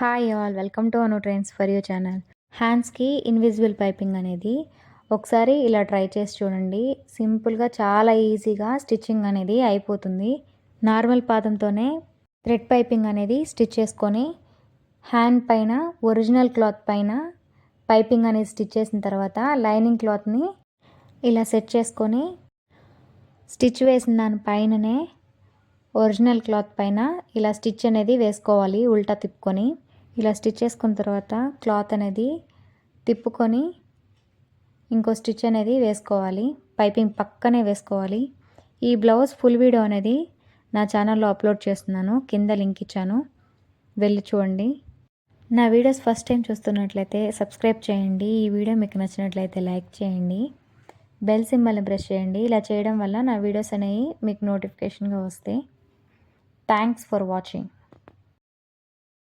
Hi all welcome to Anu trains for you channel హ్యాండ్స్కి invisible piping అనేది ఒకసారి ఇలా ట్రై చేసి చూడండి. సింపుల్గా చాలా ఈజీగా స్టిచ్చింగ్ అనేది అయిపోతుంది. నార్మల్ పాదంతోనే థ్రెడ్ పైపింగ్ అనేది స్టిచ్ చేసుకొని హ్యాండ్ పైన ఒరిజినల్ క్లాత్ పైన పైపింగ్ అనేది స్టిచ్ చేసిన తర్వాత లైనింగ్ క్లాత్ని ఇలా సెట్ చేసుకొని స్టిచ్ వేసిన దాని పైననే ఒరిజినల్ క్లాత్ పైన ఇలా స్టిచ్ అనేది వేసుకోవాలి ఉల్టా తిప్పుకొని. ఇలా స్టిచ్ చేసుకున్న తర్వాత క్లాత్ అనేది తిప్పుకొని ఇంకో స్టిచ్ అనేది వేసుకోవాలి. పైపింగ్ పక్కనే వేసుకోవాలి. ఈ బ్లౌజ్ ఫుల్ వీడియో అనేది నా ఛానల్లో అప్లోడ్ చేస్తున్నాను. కింద లింక్ ఇచ్చాను. వెళ్ళి చూడండి. నా వీడియోస్ ఫస్ట్ టైం చూస్తున్నట్లయితే సబ్స్క్రైబ్ చేయండి. ఈ వీడియో మీకు నచ్చినట్లయితే లైక్ చేయండి. బెల్ సింబల్ని ప్రెస్ చేయండి. ఇలా చేయడం వల్ల నా వీడియోస్ అనేవి మీకు నోటిఫికేషన్గా వస్తాయి థ్యాంక్స్ ఫర్ వాచింగ్.